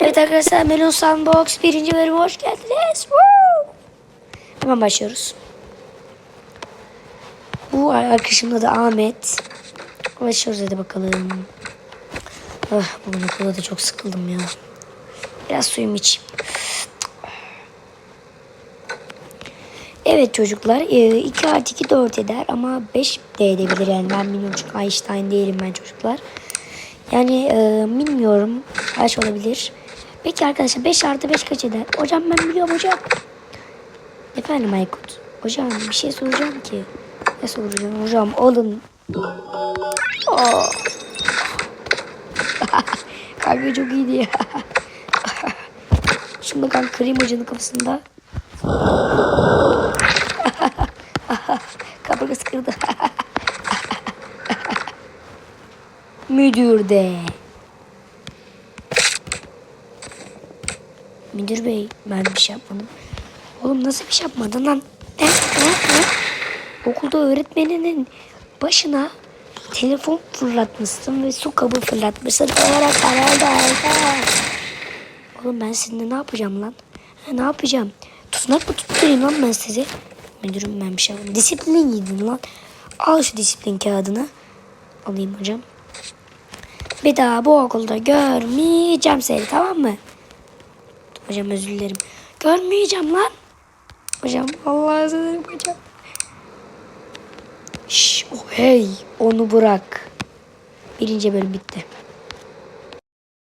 evet arkadaşlar Melon Sandbox birinci bölüme hoş geldiniz. Woo! Hemen başlıyoruz. Bu arkadaşımın adı Ahmet. Başlıyoruz hadi bakalım. Ah, bugün okulda da çok sıkıldım ya. Biraz suyum içeyim. Evet çocuklar 2 artı 2 4 eder ama 5 de edebilir yani ben bilmiyorum çünkü Einstein değilim ben çocuklar. Yani e, bilmiyorum kaç olabilir. Peki arkadaşlar 5 artı 5 kaç eder? Hocam ben biliyorum hocam. Efendim Aykut. Hocam bir şey soracağım ki. Ne soracağım hocam alın. Oh. Kanka çok iyiydi ya. Şimdi kanka kırayım hocanın kafasında. Kaburgası kırdı. Müdür de. Müdür bey ben bir şey yapmadım. Oğlum nasıl bir şey yapmadın lan? Ne? Ne? Ne? Okulda öğretmeninin başına telefon fırlatmışsın ve su kabı fırlatmışsın. Olarak herhalde herhalde. Oğlum ben sizinle ne yapacağım lan? Ha, ne yapacağım? Tutanak mı tutturayım lan ben sizi? Müdürüm ben bir şey yapmadım. Disiplin yedin lan. Al şu disiplin kağıdını. Alayım hocam. Bir daha bu okulda görmeyeceğim seni tamam mı? Hocam özür dilerim. Görmeyeceğim lan. Hocam Allah'a özür dilerim hocam. Şş, oh, hey onu bırak. Birinci bölüm bitti.